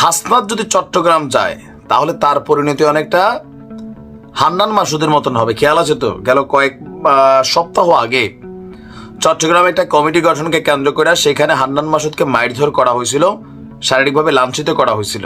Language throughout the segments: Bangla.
হাসনাত যদি চট্টগ্রাম যায়, তাহলে তার পরিণতি অনেকটা হান্নান মাসুদের মতন হবে। খেয়াল আছে তো? গেল কয়েক সপ্তাহ আগে চট্টগ্রামে একটা কমিটি গঠনকে কেন্দ্র করে সেখানে হান্নান মাসুদকে মারধর করা হয়েছিল, শারীরিকভাবে লাঞ্ছিত করা হয়েছিল।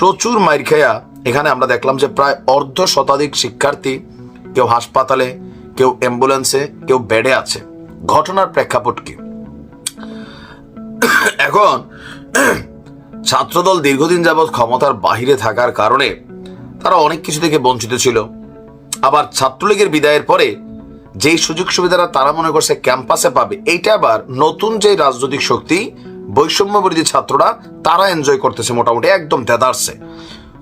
প্রচুর মাইর খেয়া এখানে আমরা দেখলাম যে প্রায় অর্ধ শতাধিক শিক্ষার্থী কেউ হাসপাতালে, কেউ অ্যাম্বুলেন্সে, কেউ বেডে আছে। ঘটনার প্রেক্ষাপট কি এখন ছাত্রদল দীর্ঘদিন যাবৎ ক্ষমতার বাহিরে থাকার কারণে তারা অনেক কিছু থেকে বঞ্চিত ছিল। আবার ছাত্রলীগের বিদায়ের পরে যেই সুযোগ সুবিধাটা তারা মনে করছে ক্যাম্পাসে পাবে, এইটা আবার নতুন যে রাজনৈতিক শক্তি বৈষম্য বিরোধী ছাত্ররা, তারা এনজয় করতেছে মোটামুটি, একদম দেদারছে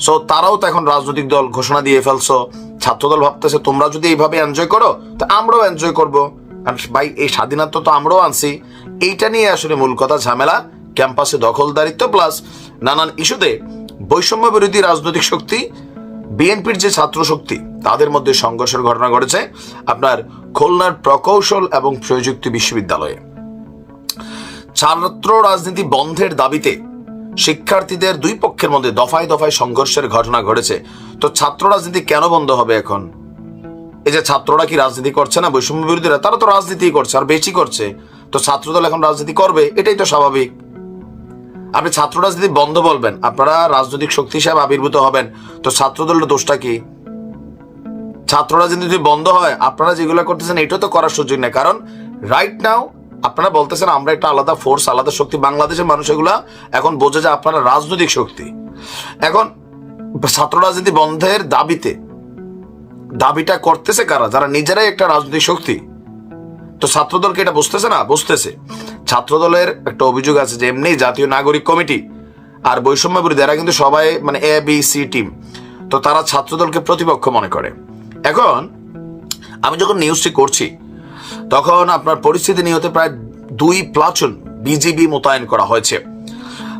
সো তারাও তো এখন রাজনৈতিক দল ঘোষণা দিয়ে ফেলছো, ছাত্রদল ভাবতেছে তোমরা যদি এইভাবে এনজয় করো, তো আমরাও এনজয় করব। ভাই এই স্বাধীনতা তো আমরাও আনছি, এইটা নিয়ে আসলে মূল কথা ঝামেলা। ক্যাম্পাসে দখলদারিত্ব প্লাস নানান ইস্যুতে বৈষম্য বিরোধী রাজনৈতিক শক্তি, বিএনপির যে ছাত্র শক্তি তাদের মধ্যে সংঘর্ষের ঘটনা ঘটেছে আপনার খুলনার প্রকৌশল এবং প্রযুক্তি বিশ্ববিদ্যালয়ে। ছাত্র রাজনীতি বন্ধের দাবিতে শিক্ষার্থীদের দুই পক্ষের মধ্যে দফায় দফায় সংঘর্ষের ঘটনা ঘটেছে। তো ছাত্র রাজনীতি কেন বন্ধ হবে এখন? এই যে ছাত্ররা কি রাজনীতি করছে না বৈষম্য বিরোধীরা তারা তো রাজনীতি করছে, আর বেশি করছে। তো ছাত্রদল এখন রাজনীতি করবে, এটাই তো স্বাভাবিক। আপনি ছাত্র রাজনীতি বন্ধ বলবেন, আপনারা রাজনৈতিক শক্তি হিসাবে আবির্ভূত হবেন। তো ছাত্রদলের দোষটা কি? ছাত্র রাজনীতি যদি বন্ধ হয়, আপনারা যেগুলো করতেছেন, এটাও তো করার সুযোগ নেই। কারণ রাইট নাও আপনারা বলতেছেন, আমরা একটা আলাদা ফোর্স আলাদা শক্তি। বাংলাদেশের মানুষ এগুলা এখন বোঝে যে আপনারা রাজনৈতিক শক্তি। এখন ছাত্র রাজনীতি বন্ধের দাবিতে, দাবিটা করতেছে কারা? যারা নিজেরাই একটা রাজনৈতিক শক্তি। তো ছাত্রদলকে এটা বুঝতেছে না? বুঝতেছে। ছাত্রদলের একটা অভিযোগ আছে যে এমনি জাতীয় নাগরিক কমিটি আর বৈষম্য বিরোধী, এরা কিন্তু সবাই মানে এ বি সি টিম তো তারা ছাত্রদলকে প্রতিপক্ষ মনে করে। এখন আমি যখন নিউজটি করছি, তখন আপনার পরিস্থিতি নিয়তে প্রায় দুই প্লাটুন বিজিবি মোতায়েন করা হয়েছে।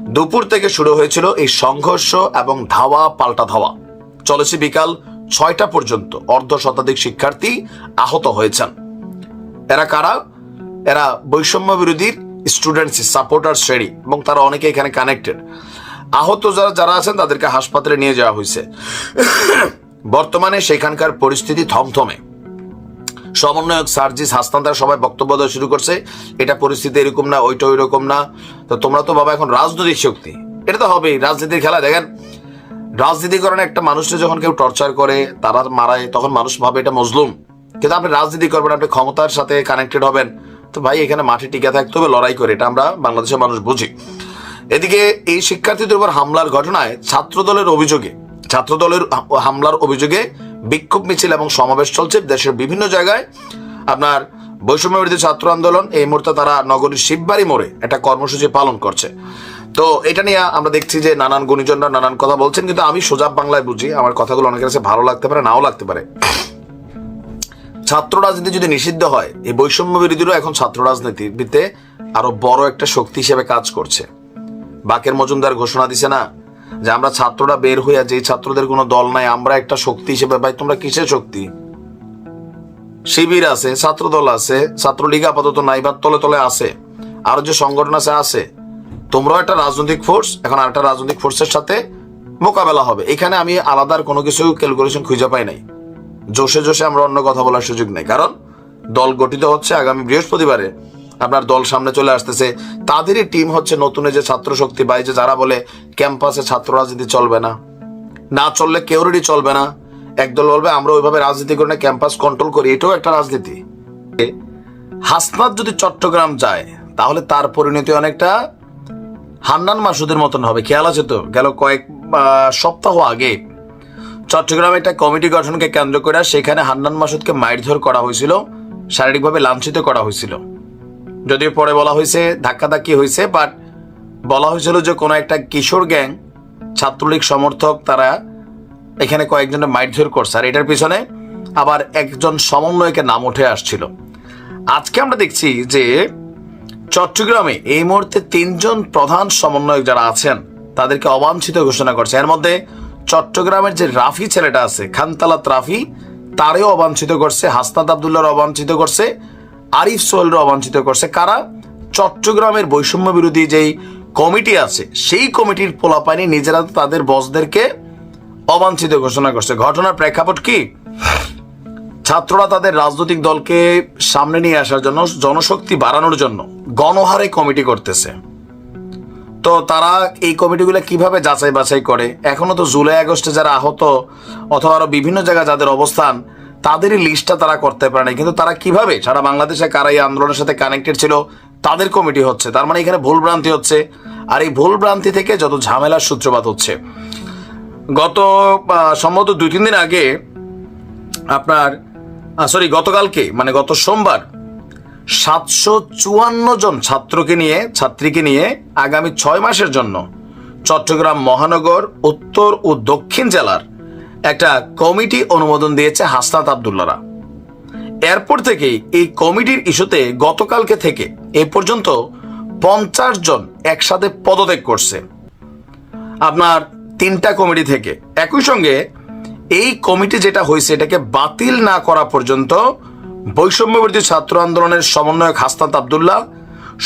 দুপুর থেকে শুরু হয়েছিল এই সংঘর্ষ এবং ধাওয়া, পাল্টা ধাওয়া। চলেছে বিকাল ছয়টা পর্যন্ত। অর্ধ শতাধিক শিক্ষার্থী আহত হয়েছেন। এরা কারা? এরা বৈষম্য বিরোধীর স্টুডেন্টস সাপোর্টার শ্রেণি এবং তারা অনেকে এখানে কানেক্টেড আহত যারা যারা আছেন, তাদেরকে হাসপাতালে নিয়ে যাওয়া হয়েছে। বর্তমানে সেখানকার পরিস্থিতি থমথমে। সমন্বয়ক সার্জিস হাসনান তারা সবাই বক্তব্য দেওয়া শুরু করছে, এটা পরিস্থিতি এরকম না, ওইটা ওই রকম না। তো তোমরা তো বাবা এখন রাজনৈতিক শক্তি, এটা তো হবেই, রাজনীতির খেলা। দেখেন, রাজনীতিকরণে একটা মানুষকে যখন কেউ টর্চার করে, তারা মারায়, তখন মানুষ ভাবে এটা মজলুম। কিন্তু আপনি রাজনীতি করবেন, আপনি ক্ষমতার সাথে কানেক্টেড হবেন। তো ভাই, এখানে মাঠে টিকে থাকতে হবে, লড়াই করে, এটা আমরা বাংলাদেশের মানুষ বুঝি। এদিকে এই শিক্ষার্থীদের উপর হামলার ঘটনায় ছাত্রদলের অভিযোগে, ছাত্রদলের হামলার অভিযোগে বিক্ষোভ মিছিল এবং সমাবেশ চলছে দেশের বিভিন্ন জায়গায়। আপনার বৈষম্য বিরোধী ছাত্র আন্দোলন, এই মুহূর্তে তারা নগরীর শিববাড়ি মোড়ে একটা কর্মসূচি পালন করছে। তো এটা নিয়ে আমরা দেখছি যে নানান গুণীজনরা নানান কথা বলছেন, কিন্তু আমি সোজা বাংলায় বুঝি, আমার কথাগুলো অনেকের কাছে ভালো লাগতে পারে, নাও লাগতে পারে। ছাত্র রাজনীতি যদি নিষিদ্ধ হয়, এই বৈষম্য বিরোধীরও এখন ছাত্র রাজনীতিতে আরও বড় একটা শক্তি হিসেবে কাজ করছে। বাকের মজুমদার ঘোষণা দিছে না যে আমরা ছাত্ররা বের হইয়া যে ছাত্রদের কোনো দল নাই, আমরা একটা শক্তি হিসেবে, ভাই তোমরা কিসের শক্তি? শিবির আছে ছাত্র দল আছে, ছাত্রলীগ আপাতত নাই, বা তলে তলে আছে, আরও যে সংগঠন আছে আছে। তোমরাও একটা রাজনৈতিক ফোর্স এখন আর একটা রাজনৈতিক ফোর্সের সাথে মোকাবেলা হবে। এখানে আমি আলাদার কোনো কিছু ক্যালকুলেশন খুঁজে পাই নাই। জোশে জোশে আমরা অন্য কথা বলার সুযোগ নেই। কারণ দল গঠিত হচ্ছে আগামী বৃহস্পতিবারে। আপনার দল সামনে চলে আসতেছে। তাদেরই টিম হচ্ছে নতুন যে ছাত্র শক্তি বা যে যারা বলে ক্যাম্পাসে ছাত্র রাজনীতি চলবে না। না চললে কেউরেরই চলবে না। একদল বলবে, আমরা ওইভাবে রাজনীতি করে না ক্যাম্পাস কন্ট্রোল করি। এটাও একটা রাজনীতি। হাসনাত যদি চট্টগ্রাম যায়, তাহলে তার পরিণতি অনেকটা হান্নান মাসুদের মতন হবে। খেয়াল আছে তো? গেল কয়েক সপ্তাহ আগে চট্টগ্রামে একটা কমিটি গঠনকে কেন্দ্র করে সেখানে হান্নান মাসুদকে মারধর করা হয়েছিল, শারীরিকভাবে লাঞ্ছিত করা হয়েছিল। যদিও পরে বলা হয়েছে ধাক্কাধাক্কি হয়েছে বাট বলা হয়েছিল যে কোনো একটা কিশোর গ্যাং ছাত্রলীগ সমর্থক তারা এখানে কয়েকজনের মারধর করছে। আর এটার পিছনে আবার একজন সমন্বয়কের নাম উঠে আসছিল। আজকে আমরা দেখছি যে চট্টগ্রামে এই মুহূর্তে তিনজন প্রধান সমন্বয়ক যারা আছেন, তাদেরকে অবাঞ্ছিত ঘোষণা করছে। এর মধ্যে চট্টগ্রামের যে রাফি ছেলেটা আছে, খানতালাত রাফি, তারেও অবাঞ্ছিত করছে, হাসনাত আবদুল্লাহর অবাঞ্ছিত করছে, আরিফ সোহেলরা অবাঞ্ছিত করছে। কারা? চট্টগ্রামের বৈষম্য বিরোধী যেই কমিটি আছে, সেই কমিটির পোলাপানি নিজেরা তাদের বসদেরকে অবাঞ্ছিত ঘোষণা করছে। ঘটনার প্রেক্ষাপট কি? ছাত্ররা তাদের রাজনৈতিক দলকে সামনে নিয়ে আসার জন্য, জনশক্তি বাড়ানোর জন্য গণহারে কমিটি করতেছে। তো তারা এই কমিটিগুলো কীভাবে যাচাই বাছাই করে? এখনও তো জুলাই, আগস্টে যারা আহত অথবা আরও বিভিন্ন জায়গায় যাদের অবস্থান, তাদেরই লিস্টটা তারা করতে পারে কিন্তু তারা কীভাবে? সারা বাংলাদেশে কারা এই আন্দোলনের সাথে কানেক্টেড ছিল, তাদের কমিটি হচ্ছে। তার মানে এখানে ভুল ভ্রান্তি হচ্ছে। আর এই ভুল ভ্রান্তি থেকে যত ঝামেলার সূত্রপাত হচ্ছে। গত সম্ভবত দুই, তিন দিন আগে আপনার সরি গতকালকে মানে গত সোমবার সাতশো চুয়ান্ন জন ছাত্রকে নিয়ে, ছাত্রীকে নিয়ে আগামী ছয় মাসের জন্য চট্টগ্রাম মহানগর উত্তর ও দক্ষিণ জেলার একটা কমিটি অনুমোদন দিয়েছে হাসনাত আবদুল্লারা। এরপর থেকে এই কমিটির ইস্যুতে গতকালকে থেকে এ পর্যন্ত পঞ্চাশ জন একসাথে পদত্যাগ করছে। আপনার তিনটা কমিটি থেকে। একই সঙ্গে এই কমিটি যেটা হয়েছে এটাকে বাতিল না করা পর্যন্ত বৈষম্যবর্তী ছাত্র আন্দোলনের সমন্বয়ক হাসনাত আবদুল্লাহ,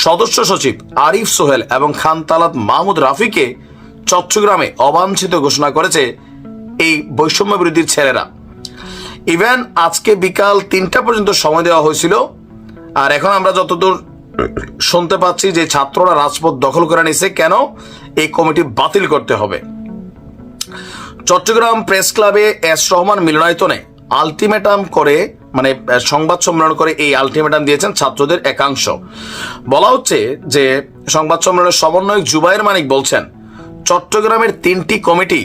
সদস্য সচিব আরিফ সোহেল এবং খান তালাত মাহমুদ রাফিকে চট্টগ্রামে অবাঞ্ছিত ঘোষণা করেছে এই বৈষম্য বিরোধী ছেলেরা। ইভেন আজকে বিকাল তিনটা পর্যন্ত সময় দেওয়া হয়েছিল, আর এখন আমরা যতদূর শুনতে পাচ্ছি যে ছাত্ররা রাজপথ দখল করে নিছে কেন এই কমিটি বাতিল করতে হবে। চট্টগ্রাম প্রেস ক্লাবে এস রহমান মিলনায়তনে আলটিমেটাম করে মানে সংবাদ সম্মেলন করে এই আলটিমেটাম দিয়েছেন ছাত্রদের একাংশ। বলা হচ্ছে যে, সংবাদ সম্মেলনের সমন্বয়ক জুবাইর মানিক বলছেন, চট্টগ্রামের তিনটি কমিটি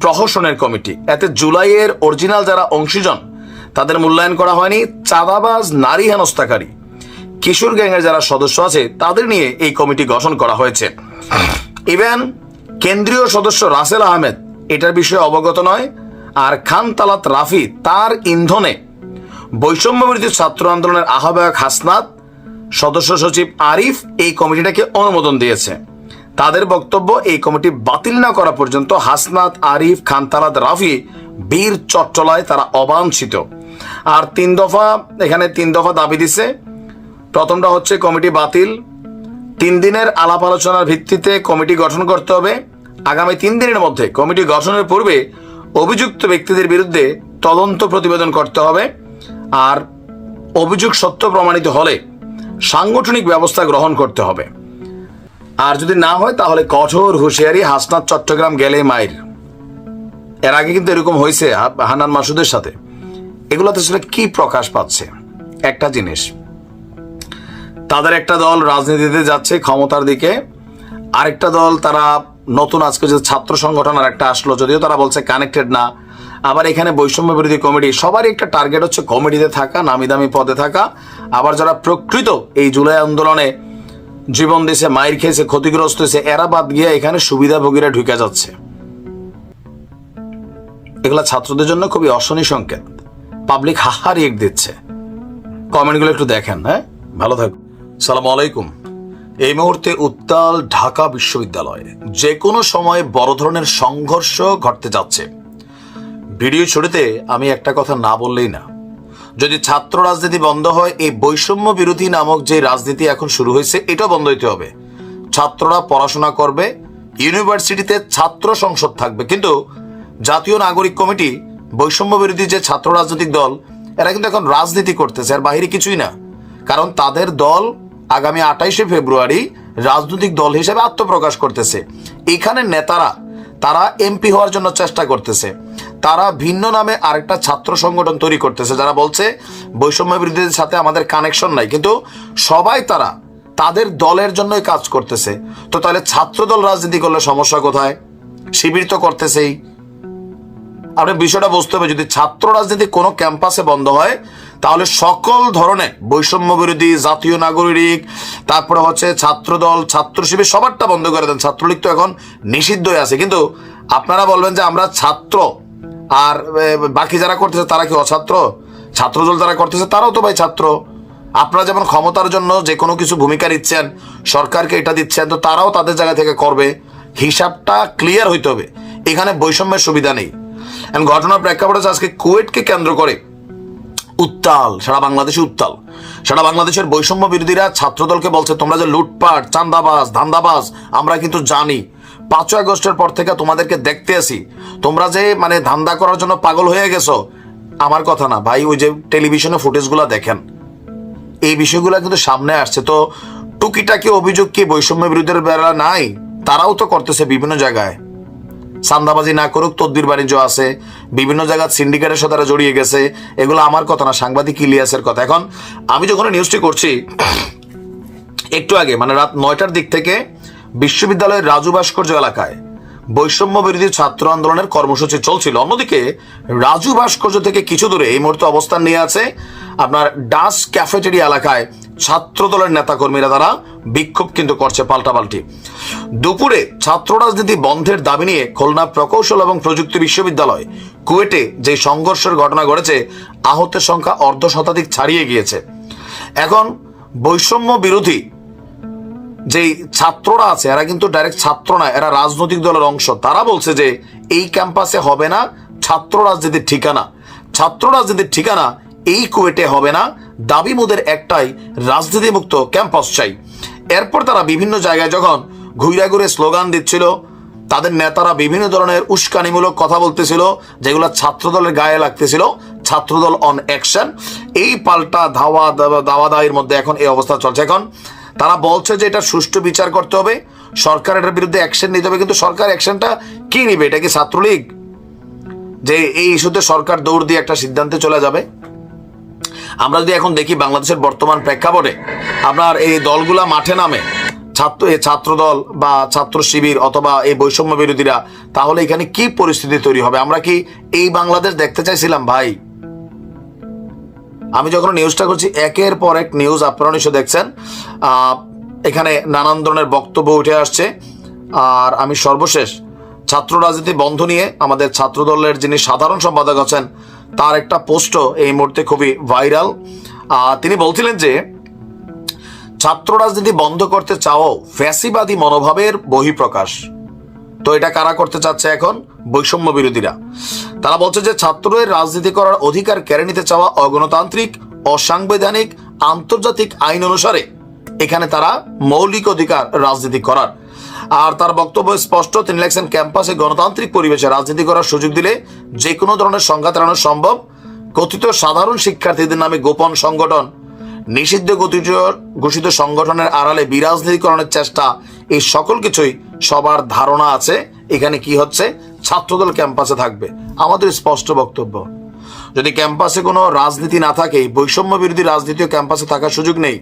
প্রহসনের কমিটি। এতে জুলাইয়ের অরিজিনাল যারা অংশীজন, তাদের মূল্যায়ন করা হয়নি, চাঁদাবাজ, নারী হেনস্থাকারী। কিশোর গ্যাংয়ের যারা সদস্য আছে, তাদের নিয়ে এই কমিটি গঠন করা হয়েছে। ইভেন, কেন্দ্রীয় সদস্য রাসেল আহমেদ, এটার বিষয়ে অবগত নয়, আর খান তালাত রাফি তার ইন্ধনে বৈষম্য বিরোধী ছাত্র আন্দোলনের আহ্বায়ক হাসনাত, সদস্য সচিব আরিফ এই কমিটিটাকে অনুমোদন দিয়েছে। তাদের বক্তব্য, এই কমিটি বাতিল না করা পর্যন্ত হাসনাত, আরিফ, খানতালাত, রাফি বীর চট্টলায় তারা অবাঞ্ছিত। আর তিন দফা, এখানে তিন দফা দাবি দিছে। প্রথমটা হচ্ছে কমিটি বাতিল। তিন দিনের আলাপ আলোচনার ভিত্তিতে কমিটি গঠন করতে হবে। আগামী তিন দিনের মধ্যে কমিটি গঠনের পূর্বে অভিযুক্ত ব্যক্তিদের বিরুদ্ধে তদন্ত প্রতিবেদন করতে হবে। আর অভিযোগ সত্য প্রমাণিত হলে সাংগঠনিক ব্যবস্থা গ্রহণ করতে হবে। আর যদি না হয়, তাহলে কঠোর হুঁশিয়ারি হাসনাত চট্টগ্রাম গেলে মায়ের এর আগে কিন্তু এরকম হয়েছে হানান মাসুদের সাথে। এগুলোতে আসলে কি প্রকাশ পাচ্ছে? একটা জিনিস। তাদের একটা দল রাজনীতিতে যাচ্ছে ক্ষমতার দিকে। আরেকটা দল তারা নতুন আজকে যে ছাত্র সংগঠন আর একটা আসলো, যদিও তারা বলছে কানেক্টেড না। আবার এখানে বৈষম্য বিরোধী কমিটি সবারই একটা টার্গেট হচ্ছে কমিটিতে থাকা নামি দামি পদে থাকা। আবার যারা প্রকৃত এই জুলাই আন্দোলনে জীবন দিয়েছে মায়ের খেয়েছে, ক্ষতিগ্রস্ত হয়েছে, এরা বাদ গিয়ে এখানে সুবিধাভোগীরা ঢুকে যাচ্ছে। এগুলা ছাত্রদের জন্য খুবই অশনি সংকেত। পাবলিক হাহার রিয়েক্ট দিচ্ছে। কমেন্টগুলো একটু দেখেন হ্যাঁ? ভালো থাকুন। সালাম আলাইকুম। এই মুহূর্তে উত্তাল ঢাকা বিশ্ববিদ্যালয়ে যে কোনো সময় বড় ধরনের সংঘর্ষ ঘটতে যাচ্ছে। ভিডিও শুরুতে আমি একটা কথা না বললেই না। যদি ছাত্র রাজনীতি বন্ধ হয়, এই বৈষম্য বিরোধী নামক যে রাজনীতি এখন শুরু হয়েছে এটা বন্ধ হইতে হবে। ছাত্ররা পড়াশোনা করবে, ইউনিভার্সিটিতে ছাত্র সংসদ থাকবে। কিন্তু জাতীয় নাগরিক কমিটি, বৈষম্য বিরোধী যে ছাত্র রাজনৈতিক দল, এরা কিন্তু এখন রাজনীতি করতেছে, আর বাহিরে কিছুই না। কারণ তাদের দল আগামী আঠাইশে ফেব্রুয়ারি রাজনৈতিক দল হিসেবে আত্মপ্রকাশ করতেছে। এখানে নেতারা তারা এমপি হওয়ার জন্য চেষ্টা করতেছে। তারা ভিন্ন নামে আরেকটা ছাত্র সংগঠন তৈরি করতেছে যারা বলছে, বৈষম্য বিরোধীদের সাথে আমাদের কানেকশন নাই। কিন্তু সবাই তারা, তাদের দলের জন্যই কাজ করতেছে। তো তাহলে ছাত্র দল রাজনীতি করলে সমস্যা কোথায়? শিবির তো করতেছেই। আপনি বিষয়টা বুঝতে হবে, যদি ছাত্র রাজনীতি কোনো ক্যাম্পাসে বন্ধ হয় তাহলে সকল ধরনের বৈষম্য বিরোধী জাতীয় নাগরিক, তারপরে হচ্ছে ছাত্র দল ছাত্র শিবির সবারটা বন্ধ করে দেন। ছাত্রলীগ তো এখন নিষিদ্ধ হয়ে আছে। কিন্তু আপনারা বলবেন যে আমরা ছাত্র, আর বাকি যারা করতেছে তারা কি অছাত্র? ছাত্রদল যারা করতেছে তারাও তো ভাই ছাত্র। আপনারা যেমন ক্ষমতার জন্য যে কোনো কিছু ভূমিকা নিচ্ছেন, সরকারকে এটা দিচ্ছেন, তো তারাও তাদের জায়গা থেকে করবে। হিসাবটা ক্লিয়ার হইতে হবে। এখানে বৈষম্যের সুবিধা নেই। ঘটনার প্রেক্ষাপটে আজকে কুয়েটকে কেন্দ্র করে উত্তাল, সারা বাংলাদেশে উত্তাল। সারা বাংলাদেশের বৈষম্য বিরোধীরা ছাত্রদলকে বলছে, তোমরা যে লুটপাট চান্দাবাজ ধান্দাবাজ, আমরা কিন্তু জানি। পাঁচই আগস্টের পর থেকে তোমাদেরকে দেখতে আসি। তোমরা যে মানে ধান্দা করার জন্য পাগল হয়ে গেছো, আমার কথা না। ভাই, ওই যে টেলিভিশনে ফুটেজগুলো দেখেন। এই বিষয়গুলো কিন্তু সামনে আসছে। তো টুকিটাকি অভিযোগ কি বৈষম্য বিরোধীদের বেলা নাই? তারাও তো করতেছে বিভিন্ন জায়গায়। সান্দাবাজি না করুক, তদ্বির বাণিজ্য আছে, বিভিন্ন জায়গায় সিন্ডিকেটের সাথে তারা জড়িয়ে গেছে, এগুলো আমার কথা না, সাংবাদিক ইলিয়াসের কথা। এখন আমি যখন নিউজটি করছি, একটু আগে মানে রাত নয়টার দিক থেকে বিশ্ববিদ্যালয়ের রাজু ভাস্কর্য এলাকায় বৈষম্য বিরোধী ছাত্র আন্দোলনের কর্মসূচি চলছিল। অন্যদিকে রাজু ভাস্কর্য থেকে কিছু দূরে এই মুহূর্তে অবস্থান নিয়ে আছে আপনার ডাস ক্যাফেটেরিয়া এলাকায় ছাত্র দলের নেতাকর্মীরা তারা বিক্ষোভ কিন্তু করছে পাল্টাপাল্টি। দুপুরে ছাত্র রাজনীতি বন্ধের দাবি নিয়ে খুলনা প্রকৌশল এবং প্রযুক্তি বিশ্ববিদ্যালয় কুয়েটে যে সংঘর্ষের ঘটনা ঘটেছে, আহতের সংখ্যা অর্ধ শতাধিক ছাড়িয়ে গিয়েছে। এখন বৈষম্য বিরোধী যেই ছাত্ররা আছে, এরা কিন্তু ডাইরেক্ট ছাত্র না, এরা রাজনৈতিক দলের অংশ। তারা বলছে যে এই ক্যাম্পাসে হবে না ছাত্র রাজনীতির ঠিকানা। ছাত্র রাজনীতির ঠিকানা এই কুয়েটে হবে না, দাবি মোদের একটাই রাজনীতি মুক্ত ক্যাম্পাস চাই। এরপর তারা বিভিন্ন জায়গায় যখন ঘুরে ঘুরে স্লোগান দিচ্ছিল, তাদের নেতারা বিভিন্ন ধরনের উস্কানিমূলক কথা বলতেছিল, যেগুলো ছাত্রদলের গায়ে লাগতেছিল, ছাত্রদল অন অ্যাকশন এই পাল্টা ধাওয়া দাওয়া দাওয়া দাওয়ির মধ্যে এখন এই অবস্থা চলছে। এখন তারা বলছে যে এটা সুষ্ঠু বিচার করতে হবে। সরকার এটার বিরুদ্ধে অ্যাকশন নিতে হবে, কিন্তু সরকার অ্যাকশনটা কি নিবে? এটা কি ছাত্রলীগ? যে এই ইস্যুতে সরকার দৌড় দিয়ে একটা সিদ্ধান্তে চলে যাবে। আমরা যদি এখন দেখি বাংলাদেশের বর্তমান প্রেক্ষাপটে, আপনার এই দলগুলা মাঠে নামে, ছাত্র, এই ছাত্র দল বা ছাত্র শিবির অথবা এই বৈষম্য বিরোধীরা, তাহলে এখানে কি পরিস্থিতি তৈরি হবে? আমরা কি এই বাংলাদেশ দেখতে চাইছিলাম, ভাই? আমি যখন নিউজটা করছি, একের পর এক নিউজ আপনারা নিশ্চয় দেখছেন। এখানে নানান ধরনের বক্তব্য উঠে আসছে। আর আমি সর্বশেষ ছাত্র রাজনীতি বন্ধ নিয়ে আমাদের ছাত্র দলের যিনি সাধারণ সম্পাদক আছেন, তার একটা পোস্টও এই মুহূর্তে খুবই ভাইরাল। তিনি বলছিলেন যে, ছাত্র রাজনীতি বন্ধ করতে চাও ফ্যাসিবাদী মনোভাবের বহিঃপ্রকাশ। তো এটা কারা করতে চাচ্ছে এখন? বৈষম্য বিরোধীরা। তারা বলছে যে ছাত্রদের রাজনীতি করার অধিকার কেড়ে নিতে চাওয়া অগণতান্ত্রিক, অসাংবিধানিক, আন্তর্জাতিক আইন অনুসারে এখানে তারা মৌলিক অধিকার রাজনীতি করার। আর তার বক্তব্য স্পষ্ট, তিনি লেখছেন, ক্যাম্পাসে গণতান্ত্রিক পরিবেশে রাজনীতি করার সুযোগ দিলে যে কোনো ধরনের সংঘাত এড়ানো সম্ভব। কথিত সাধারণ শিক্ষার্থীদের নামে গোপন সংগঠন, নিষিদ্ধ গতিজ ঘোষিত সংগঠনের আড়ালে বিরাজনীতিকরণের চেষ্টা এই সকল কিছুই সবার ধারণা আছে, এখানে কি হচ্ছে? ছাত্রদল ক্যাম্পাসে থাকবে। আমাদের স্পষ্ট বক্তব্য। যদি ক্যাম্পাসে কোনো রাজনীতি না থাকে, বৈষম্য বিরোধী রাজনীতিও ক্যাম্পাসে থাকার সুযোগ নেই।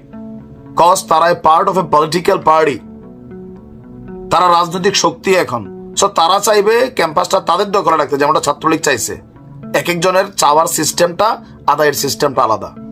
কজ তারাই part of a political party তারা রাজনৈতিক শক্তি এখন। সো তারা চাইবে ক্যাম্পাসটা তাদের দখলে রাখতে, যেমনটা ছাত্রলীগ চাইছে। এক একজনের চাওয়ার সিস্টেমটা আদায়ের সিস্টেমটা আলাদা।